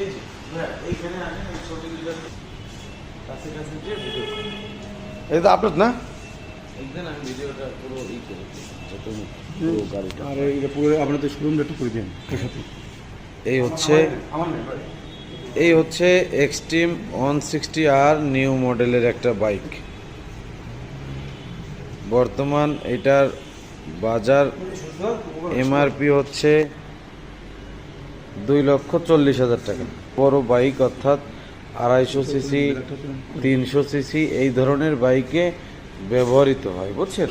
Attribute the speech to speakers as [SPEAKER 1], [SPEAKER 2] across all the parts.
[SPEAKER 1] এই যে ভাইয়া, এইখানে আনেন এই ছবি দুটো কাছে কাছে যে ভিডিও
[SPEAKER 2] এটা তো আপনার না?
[SPEAKER 1] একদিন আমি ভিডিওটা পুরো ই করেছি যত গাড়িটা।
[SPEAKER 2] আর এটা পুরো আপনাদের শোরুমটা একটু করে দিন সাথে।
[SPEAKER 1] এই হচ্ছে। এই হচ্ছে এক্সট্রিম ওয়ান সিক্সটি আর নিউ মডেলের একটা বাইক বর্তমান এটার বাজার এমআরপি হচ্ছে দুই লক্ষ চল্লিশ হাজার টাকা। বড় বাইক অর্থাৎ আড়াইশো সিসি, তিনশো সিসি, এই ধরনের বাইকে ব্যবহৃত হয়, বুঝছেন?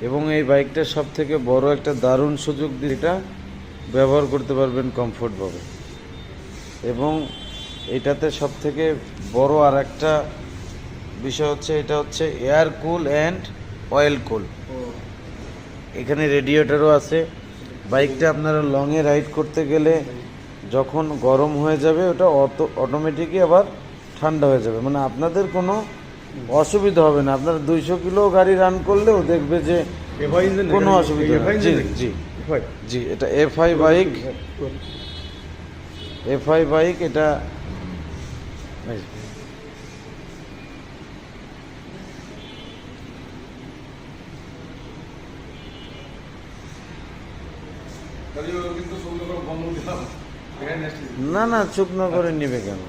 [SPEAKER 1] এবং এই বাইকটার সব থেকে বড় একটা দারুণ সুযোগ দিয়ে এটা ব্যবহার করতে পারবেন কমফোর্টভাবে। এবং এটাতে সব থেকে বড় আর একটা বিষয় হচ্ছে, এটা হচ্ছে air cool and oil cool. এখানে রেডিয়েটরও আছে বাইকটা আপনারা লংয়ে রাইড করতে গেলে যখন গরম হয়ে যাবে ওটা অটো অটোমেটিকই আবার ঠান্ডা হয়ে যাবে। মানে আপনাদের কোনো অসুবিধা হবে না। আপনারা দুইশো কিলো গাড়ি রান করলেও দেখবে যে কোনো অসুবিধা নেই জি জি? জি এটা এফআই বাইক এফআই বাইক এটা না না চুপ না করে নিবে কেন?